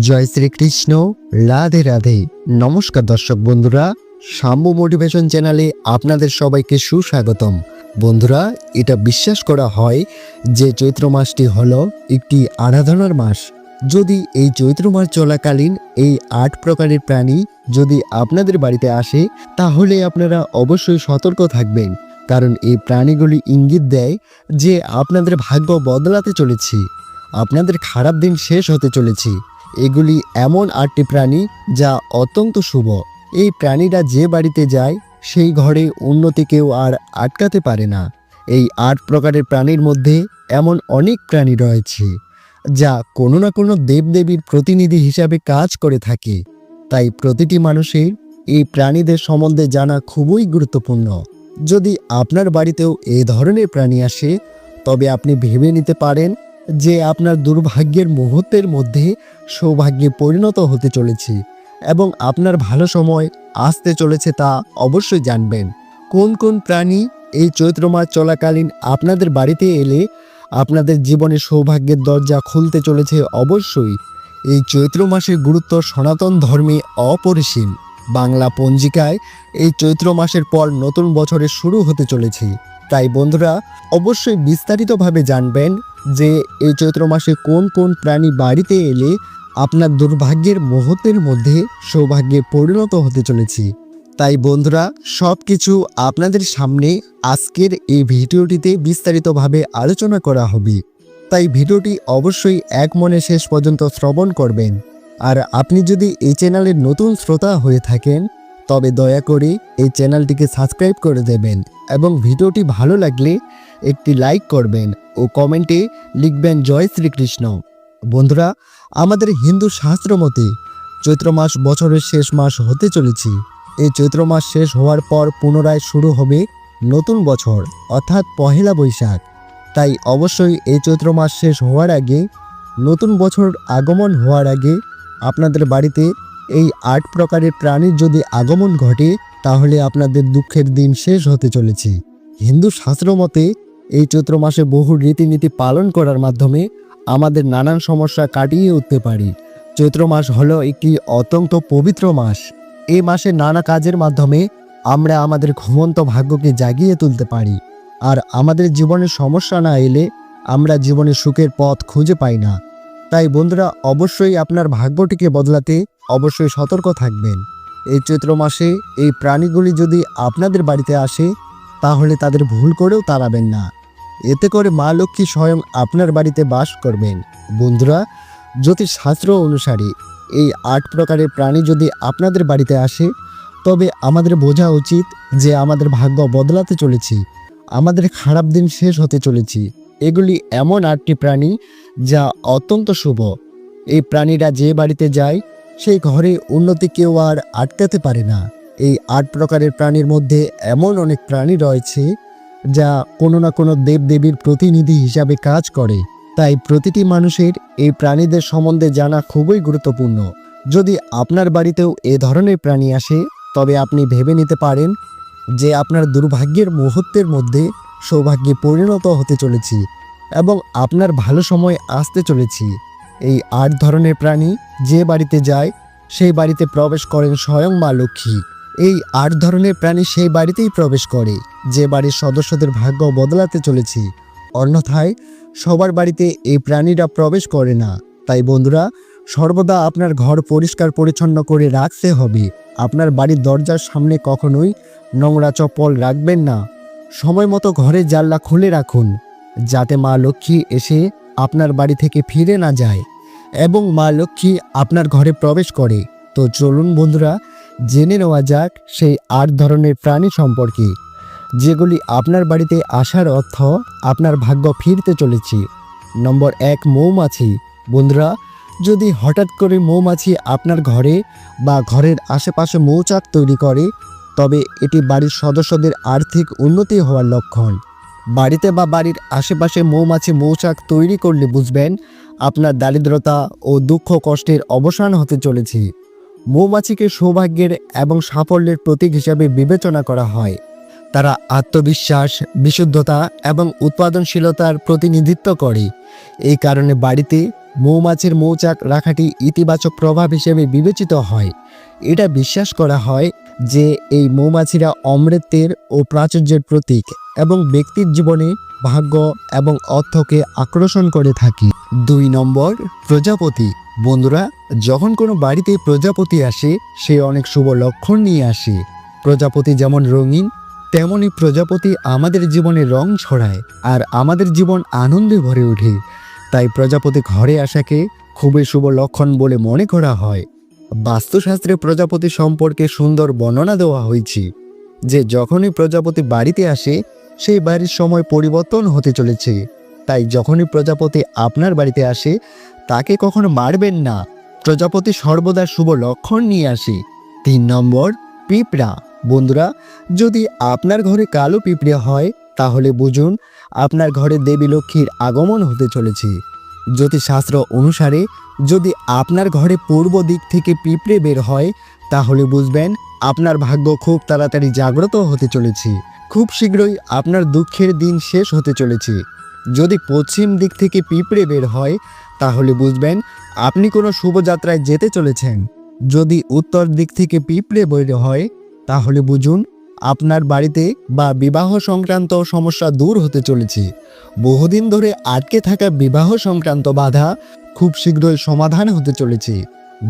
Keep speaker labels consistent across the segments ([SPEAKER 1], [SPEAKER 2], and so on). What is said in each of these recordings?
[SPEAKER 1] জয় শ্রীকৃষ্ণ, রাধে রাধে। নমস্কার দর্শক বন্ধুরা সাম্য মোটিভেশন চ্যানেলে আপনাদের সবাইকে সুস্বাগতম। বন্ধুরা, এটা বিশ্বাস করা হয় যে চৈত্র মাসটি হল একটি আরাধনার মাস। যদি এই চৈত্র মাস চলাকালীন এই আট প্রকারের প্রাণী যদি আপনাদের বাড়িতে আসে, তাহলে আপনারা অবশ্যই সতর্ক থাকবেন। কারণ এই প্রাণীগুলি ইঙ্গিত দেয় যে আপনাদের ভাগ্য বদলাতে চলেছে। আপনাদের খারাপ দিন শেষ হতে চলেছে। এগুলি এমন আটটি প্রাণী যা অত্যন্ত শুভ। এই প্রাণীরা যে বাড়িতে যায়, সেই ঘরে উন্নতি কেউ আর আটকাতে পারে না। এই আট প্রকারের প্রাণীর মধ্যে এমন অনেক প্রাণী রয়েছে, যা কোনো না কোনো দেবদেবীর প্রতিনিধি হিসাবে কাজ করে থাকে। তাই প্রতিটি মানুষের এই প্রাণীদের সম্বন্ধে জানা খুবই গুরুত্বপূর্ণ। যদি আপনার বাড়িতেও এ ধরনের প্রাণী আসে, তবে আপনি ভেবে নিতে পারেন যে আপনার দুর্ভাগ্যের মুহূর্তের মধ্যে সৌভাগ্যে পরিণত হতে চলেছে এবং আপনার ভালো সময় আসতে চলেছে তা অবশ্যই জানবেন। কোন কোন প্রাণী এই চৈত্র মাস চলাকালীন আপনাদের বাড়িতে এলে আপনাদের জীবনে সৌভাগ্যের দরজা খুলতে চলেছে অবশ্যই। এই চৈত্র মাসের গুরুত্ব সনাতন ধর্মে অপরিসীম। বাংলা পঞ্জিকায় এই চৈত্র মাসের পর নতুন বছরের শুরু হতে চলেছে। তাই বন্ধুরা, অবশ্যই বিস্তারিতভাবে জানবেন যে এই চৈত্র মাসে কোন কোন প্রাণী বাড়িতে এলে আপনার দুর্ভাগ্যের মুহূর্তের মধ্যে সৌভাগ্যে পরিণত হতে চলেছি। তাই বন্ধুরা সব কিছু আপনাদের সামনে আজকের এই ভিডিওটিতে বিস্তারিতভাবে আলোচনা করা হবে। তাই ভিডিওটি অবশ্যই এক মনে শেষ পর্যন্ত শ্রবণ করবেন। আর আপনি যদি এই চ্যানেলের নতুন শ্রোতা হয়ে থাকেন, তবে দয়া করে এই চ্যানেলটিকে সাবস্ক্রাইব করে দেবেন। এবং ভিডিওটি ভালো লাগলে একটি লাইক করবেন ও কমেন্টে লিখবেন জয় শ্রীকৃষ্ণ। বন্ধুরা, আমাদের হিন্দু শাস্ত্র মতে চৈত্র মাস বছরের শেষ মাস হতে চলেছে। এই চৈত্র মাস শেষ হওয়ার পর পুনরায় শুরু হবে নতুন বছর, অর্থাৎ পহেলা বৈশাখ। তাই অবশ্যই এই চৈত্র মাস শেষ হওয়ার আগে, নতুন বছর আগমন হওয়ার আগে আপনাদের বাড়িতে এই আট প্রকারের প্রাণীর যদি আগমন ঘটে তাহলে আপনাদের দুঃখের দিন শেষ হতে চলেছে। হিন্দু শাস্ত্র মতে, এই চৈত্র মাসে বহু রীতিনীতি পালন করার মাধ্যমে আমাদের নানান সমস্যা কাটিয়ে উঠতে পারি। চৈত্র মাস হলো একটি অত্যন্ত পবিত্র মাস। এই মাসে নানা কাজের মাধ্যমে আমরা আমাদের ঘুমন্ত ভাগ্যকে জাগিয়ে তুলতে পারি। আর আমাদের জীবনে সমস্যা না এলে আমরা জীবনে সুখের পথ খুঁজে পাই না। তাই বন্ধুরা, অবশ্যই আপনার ভাগ্যটিকে বদলাতে অবশ্যই সতর্ক থাকবেন। এই চৈত্র মাসে এই প্রাণীগুলি যদি আপনাদের বাড়িতে আসে, তাহলে তাদের ভুল করেও তাড়াবেন না। এতে করে মা লক্ষ্মী স্বয়ং আপনার বাড়িতে বাস করবেন। বন্ধুরা জ্যোতিষ শাস্ত্র অনুসারে এই আট প্রকারের প্রাণী যদি আপনাদের বাড়িতে আসে, তবে আমাদের বোঝা উচিত যে আমাদের ভাগ্য বদলাতে চলেছি। আমাদের খারাপ দিন শেষ হতে চলেছি। এগুলি এমন আটটি প্রাণী যা অত্যন্ত শুভ। এই প্রাণীরা যে বাড়িতে যায় সেই ঘরে উন্নতি কেউ আর আটকাতে পারে না। এই আট প্রকারের প্রাণীর মধ্যে এমন অনেক প্রাণী রয়েছে যা কোনো না কোনো দেবদেবীর প্রতিনিধি হিসাবে কাজ করে। তাই প্রতিটি মানুষের এই প্রাণীদের সম্বন্ধে জানা খুবই গুরুত্বপূর্ণ। যদি আপনার বাড়িতেও এ ধরনের প্রাণী আসে, তবে আপনি ভেবে নিতে পারেন যে আপনার দুর্ভাগ্যের মুহূর্তের মধ্যে সৌভাগ্যে পরিণত হতে চলেছি এবং আপনার ভালো সময় আসতে চলেছি। এই আট ধরনের প্রাণী যে বাড়িতে যায়, সেই বাড়িতে প্রবেশ করেন স্বয়ং মা লক্ষ্মী। এই আট ধরনের প্রাণী সেই বাড়িতেই প্রবেশ করে। যে বাড়ির সদস্যদের ভাগ্য বদলাতে চলেছি। অন্যথায় সবার বাড়িতে এই প্রাণীরা প্রবেশ করে না। তাই বন্ধুরা, সর্বদা আপনার ঘর পরিষ্কার পরিচ্ছন্ন করে রাখতে হবে। আপনার বাড়ির দরজার সামনে কখনোই নোংরা চপ্পল রাখবেন না। সময় মতো ঘরের জানলা খুলে রাখুন। যাতে মা লক্ষ্মী এসে আপনার বাড়ি থেকে ফিরে না যায় এবং মা লক্ষ্মী আপনার ঘরে প্রবেশ করে। তো চলুন বন্ধুরা, জেনে নেওয়া যাক সেই আট ধরনের প্রাণী সম্পর্কে, যেগুলি আপনার বাড়িতে আসার অর্থ আপনার ভাগ্য ফিরতে চলেছে। নম্বর এক, মৌমাছি। বন্ধুরা, যদি হঠাৎ করে মৌমাছি আপনার ঘরে বা ঘরের আশেপাশে মৌচাক তৈরি করে, তবে এটি বাড়ির সদস্যদের আর্থিক উন্নতি হওয়ার লক্ষণ। বাড়িতে বা বাড়ির আশেপাশে মৌমাছি মৌচাক তৈরি করলে বুঝবেন, আপনার দারিদ্রতা ও দুঃখ কষ্টের অবসান হতে চলেছে। মৌমাছিকে সৌভাগ্যের এবং সাফল্যের প্রতীক হিসাবে বিবেচনা করা হয়। তারা আত্মবিশ্বাস, বিশুদ্ধতা এবং উৎপাদনশীলতার প্রতিনিধিত্ব করে। এই কারণে বাড়িতে মৌমাছির মৌচাক রাখাটি ইতিবাচক প্রভাব হিসেবে বিবেচিত হয়। এটা বিশ্বাস করা হয় যে এই মৌমাছিরা অমৃতের ও প্রাচুর্যের প্রতীক। এবং ব্যক্তির জীবনে ভাগ্য এবং অর্থকে আকর্ষণ করে থাকি। দুই নম্বর, প্রজাপতি। বন্ধুরা, যখন কোনো বাড়িতে প্রজাপতি আসে, সে অনেক শুভ লক্ষণ নিয়ে আসে। প্রজাপতি যেমন রঙিন তেমনই প্রজাপতি আমাদের জীবনে রং ছড়ায় আর আমাদের জীবন আনন্দে ভরে ওঠে। তাই প্রজাপতি ঘরে আসাকে খুবই শুভ লক্ষণ বলে মনে করা হয়। বাস্তুশাস্ত্রে প্রজাপতি সম্পর্কে সুন্দর বর্ণনা দেওয়া হয়েছে যে, যখনই প্রজাপতি বাড়িতে আসে সেই বাড়ির সময় পরিবর্তন হতে চলেছে। তাই যখনই প্রজাপতি আপনার বাড়িতে আসে, তাকে কখনো মারবেন না। প্রজাপতি সর্বদা শুভ লক্ষণ নিয়ে আসে। তিন নম্বর, পিঁপড়া। বন্ধুরা, যদি আপনার ঘরে কালো পিঁপড়ে হয়, তাহলে বুঝুন, আপনার ঘরে দেবী লক্ষ্মীর আগমন হতে চলেছে। জ্যোতিষশাস্ত্র অনুসারে, যদি আপনার ঘরে পূর্ব দিক থেকে পিঁপড়ে বের হয়, তাহলে বুঝবেন, আপনার ভাগ্য খুব তাড়াতাড়ি জাগ্রত হতে চলেছে। খুব শীঘ্রই আপনার দুঃখের দিন শেষ হতে চলেছে। যদি পশ্চিম দিক থেকে পিঁপড়ে বের হয়, তাহলে বুঝবেন আপনি কোনো শুভযাত্রায় যেতে চলেছেন। যদি উত্তর দিক থেকে পিঁপড়ে বের হয়, তাহলে বুঝুন আপনার বাড়িতে বা বিবাহ সংক্রান্ত সমস্যা দূর হতে চলেছে। বহুদিন ধরে আটকে থাকা বিবাহ সংক্রান্ত বাধা খুব শীঘ্রই সমাধান হতে চলেছে।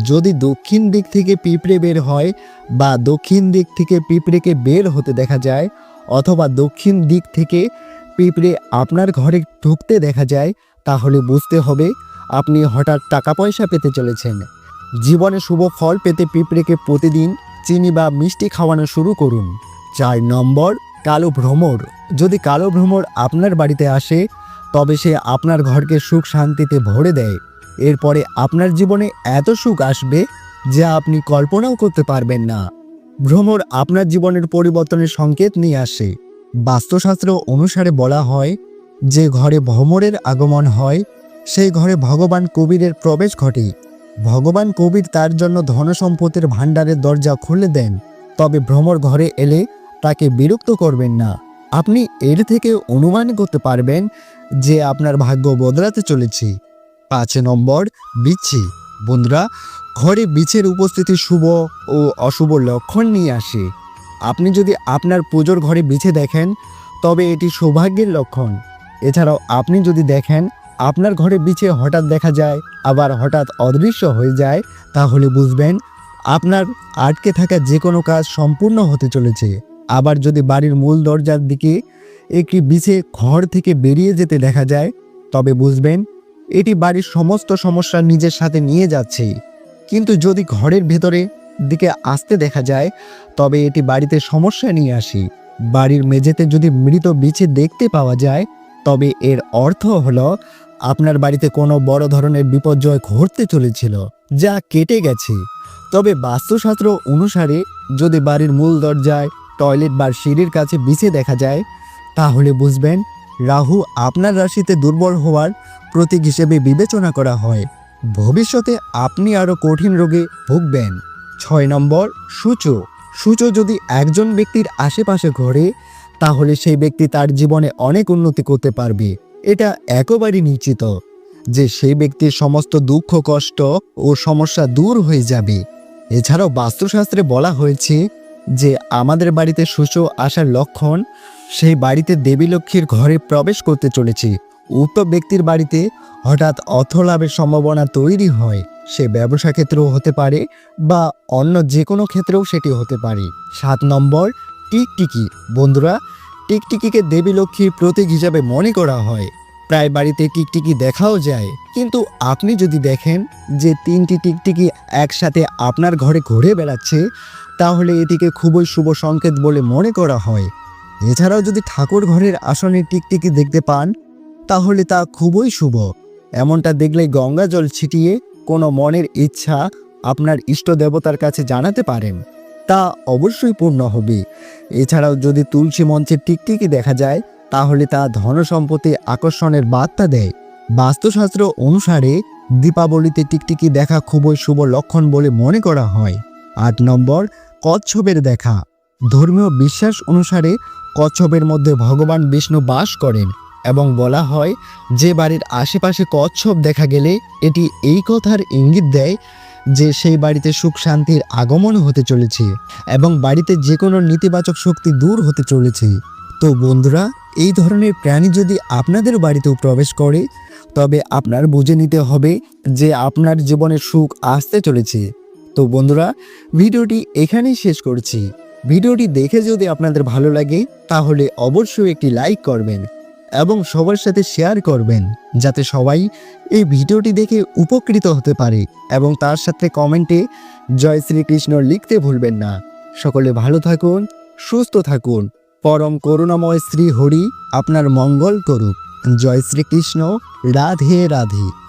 [SPEAKER 1] যদি দক্ষিণ দিক থেকে পিঁপড়ে বের হয় বা দক্ষিণ দিক থেকে পিঁপড়েকে বের হতে দেখা যায় অথবা দক্ষিণ দিক থেকে পিঁপড়ে আপনার ঘরে ঢুকতে দেখা যায়, তাহলে বুঝতে হবে আপনি হঠাৎ টাকা পয়সা পেতে চলেছেন। জীবনে শুভ ফল পেতে পিঁপড়েকে প্রতিদিন চিনি বা মিষ্টি খাওয়ানো শুরু করুন। চার নম্বর, কালো ভ্রমর। যদি কালো ভ্রমর আপনার বাড়িতে আসে, তবে সে আপনার ঘরকে সুখ শান্তিতে ভরে দেয়। এরপরে আপনার জীবনে এত সুখ আসবে যা আপনি কল্পনাও করতে পারবেন না। ভ্রমর আপনার জীবনের পরিবর্তনের সংকেত নিয়ে আসে। বাস্তুশাস্ত্র অনুসারে বলা হয়, যে ঘরে ভ্রমরের আগমন হয়, সেই ঘরে ভগবান কবিরের প্রবেশ ঘটে। ভগবান কবির তার জন্য ধনসম্পত্তির ভাণ্ডারের দরজা খুলে দেন, তবে ভ্রমর ঘরে এলে তাকে বিরক্ত করবেন না। আপনি এর থেকে অনুমান করতে পারবেন যে আপনার ভাগ্য বদলাতে চলেছে। পাঁচ নম্বর, বিচ্ছি। বন্ধুরা, ঘরে বিছের উপস্থিতি শুভ ও অশুভ লক্ষণ নিয়ে আসে। আপনি যদি আপনার পুজোর ঘরে বিছে দেখেন, তবে এটি সৌভাগ্যের লক্ষণ। এছাড়াও আপনি যদি দেখেন, আপনার ঘরে বিছে হঠাৎ দেখা যায়, আবার হঠাৎ অদৃশ্য হয়ে যায়, তাহলে বুঝবেন, আপনার আটকে থাকা যে কোনো কাজ সম্পূর্ণ হতে চলেছে। আবার যদি বাড়ির মূল দরজার দিকে একটি বিছে ঘর থেকে বেরিয়ে যেতে দেখা যায়, তবে বুঝবেন এটি বাড়ির সমস্ত সমস্যা নিজের সাথে নিয়ে যাচ্ছে। কিন্তু যদি ঘরের ভেতরে দিকে আসতে দেখা যায়, তবে এটি বাড়িতে সমস্যা নিয়ে আসে। বাড়ির মেঝেতে যদি মৃত বিছে দেখতে পাওয়া যায়, তবে এর অর্থ হলো, আপনার বাড়িতে কোনো বড় ধরনের বিপর্যয় ঘটতে চলেছিল, যা কেটে গেছে। তবে বাস্তুশাস্ত্র অনুসারে, যদি বাড়ির মূল দরজায় টয়লেট বা সিঁড়ির কাছে বিছে দেখা যায়, তাহলে বুঝবেন, রাহু আপনার রাশিতে দুর্বল হওয়ার প্রতীক হিসেবে বিবেচনা করা হয়। ভবিষ্যতে আপনি আরও কঠিন রোগে ভুগবেন। ছয় নম্বর, সূচো। সূচো যদি একজন ব্যক্তির আশেপাশে ঘোরে তাহলে সেই ব্যক্তি তার জীবনে অনেক উন্নতি করতে পারবে। এটা একেবারেই নিশ্চিত যে সেই ব্যক্তির সমস্ত দুঃখ, কষ্ট ও সমস্যা দূর হয়ে যাবে। এছাড়াও বাস্তুশাস্ত্রে বলা হয়েছে যে আমাদের বাড়িতে সূচো আসার লক্ষণ সেই বাড়িতে দেবী লক্ষ্মীর ঘরে প্রবেশ করতে চলেছে। উক্ত ব্যক্তির বাড়িতে হঠাৎ অর্থ লাভের সম্ভাবনা তৈরি হয়। সে ব্যবসা ক্ষেত্রেও হতে পারে বা অন্য যে কোনো ক্ষেত্রেও সেটি হতে পারে। সাত নম্বর, টিকটিকি। বন্ধুরা, টিকটিকিকে দেবী লক্ষ্মীর প্রতীক হিসাবে মনে করা হয়। প্রায় বাড়িতে টিকটিকি দেখাও যায়। কিন্তু আপনি যদি দেখেন যে তিনটি টিকটিকি একসাথে আপনার ঘরে ঘুরে বেড়াচ্ছে, তাহলে এটিকে খুবই শুভ সংকেত বলে মনে করা হয়। এছাড়াও যদি ঠাকুর ঘরের আসনে টিকটিকি দেখতে পান তাহলে তা খুবই শুভ। এমনটা দেখলে গঙ্গা জল ছিটিয়ে কোনো মনের ইচ্ছা আপনার ইষ্ট দেবতার কাছে জানাতে পারেন। তা অবশ্যই পূর্ণ হবে। এছাড়াও যদি তুলসী মঞ্চের টিকটিকি দেখা যায়, তাহলে তা ধনসম্পত্তি আকর্ষণের বার্তা দেয়। বাস্তুশাস্ত্র অনুসারে দীপাবলিতে টিকটিকি দেখা খুবই শুভ লক্ষণ বলে মনে করা হয়। আট নম্বর, কচ্ছপের দেখা। ধর্মীয় বিশ্বাস অনুসারে কচ্ছপের মধ্যে ভগবান বিষ্ণু বাস করেন। এবং বলা হয়, যে বাড়ির আশেপাশে কচ্ছপ দেখা গেলে এটি এই কথার ইঙ্গিত দেয় যে সেই বাড়িতে সুখ শান্তির আগমন হতে চলেছে এবং বাড়িতে যে কোনো নেতিবাচক শক্তি দূর হতে চলেছে। তো বন্ধুরা, এই ধরনের প্রাণী যদি আপনাদের বাড়িতেও প্রবেশ করে, তবে আপনার বুঝে নিতে হবে যে আপনার জীবনে সুখ আসতে চলেছে। তো বন্ধুরা, ভিডিওটি এখানেই শেষ করছি। ভিডিওটি দেখে যদি আপনাদের ভালো লাগে, তাহলে অবশ্যই একটি লাইক করবেন। এবং সবার সাথে শেয়ার করবেন, যাতে সবাই এই ভিডিওটি দেখে উপকৃত হতে পারে এবং তার সাথে কমেন্টে জয় শ্রীকৃষ্ণ লিখতে ভুলবেন না। সকলে ভালো থাকুন, সুস্থ থাকুন। পরম করুণাময় শ্রী হরি আপনার মঙ্গল করুক। জয় শ্রীকৃষ্ণ, রাধে রাধে।